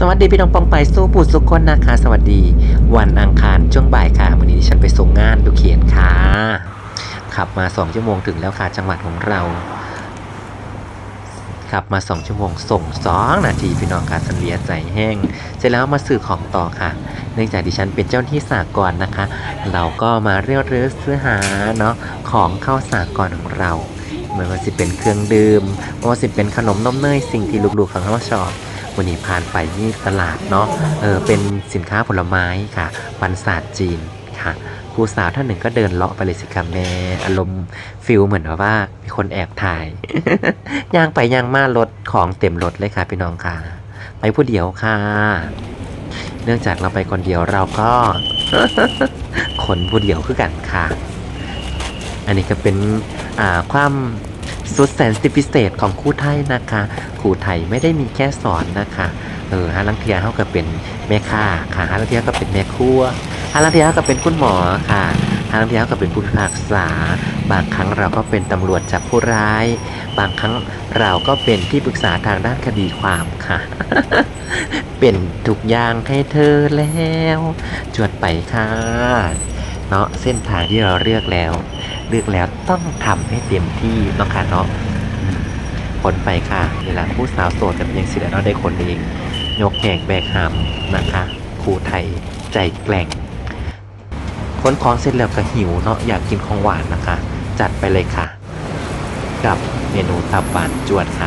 สวัสดีพี่น้องปองไปสู้ปูสุกคนนะคะสวัสดี วันอังคารช่วงบ่ายค่ะวันนี้ดิฉันไปส่งงานดูเขียนค่ะ ขับมาสองชั่วโมงถึงแล้วค่ะจังหวัดของเรา ขับมาสองชั่วโมงส่งสองนาทีพี่น้องค่ะสันเลียใจแห้ง เสร็จแล้วมาซื้อของต่อค่ะ เนื่องจากดิฉันเป็นเจ้าหน้าที่สากลนะคะ เราก็มาเรียกรือซื้อหาเนาะของเข้าสากลของเราไม่ว่าสิเป็นเครื่องดื่มไม่ว่าสิเป็นขนมนมเนยสิ่งที่ลูกๆของเขาชอบ วันนี้ผ่านไปที่ตลาดเนาะเออเป็นสินค้าผลไม้ค่ะปันศาสตร์จีนค่ะครูสาวท่านหนึ่งก็เดินเลาะไปเลยสิคะแม่อารมณ์ฟิลเหมือนว่ามีคนแอบถ่ายย่างไปย่างมารถของเต็มรถเลยค่ะ พี่น้องค่ะ ไปผู้เดียวค่ะ เนื่องจากเราไปคนเดียวเราก็คนผู้เดียวคือกันค่ะ อันนี้ก็เป็นอ่าความ สุดแสนสิพิเศษของครูไทยนะคะครูไทยไม่ได้มีแค่สอนนะคะเออฮาลังเทียเขาก็เป็นแม่ค้าค่ะฮาลังเทียก็เป็นแม่ครัวฮาลังเทียก็เป็นคุณหมอค่ะฮาลังเทียก็เป็นผู้พิพากษา บางครั้งเราก็เป็นตำรวจจับผู้ร้าย บางครั้งเราก็เป็นที่ปรึกษาทางด้านคดีความค่ะ เป็นทุกอย่างให้เธอแล้ว จวดไปค่ะ เนาะเส้นทางที่เราเลือกแล้ว เลือกแล้วต้องทำให้เต็มที่เนาะค่ะเนาะอืมคนไปค่ะนี่แหละผู้สาวโสดกับยังสิแล้วเนาะได้คนเองยกแหกแบกหามนะคะครูไทยใจแกล่งคนของเสร็จแล้วก็หิวเนาะอยากกินของหวานนะคะ จัดไปเลยค่ะ กับเมนูตับหวานจวดค่ะ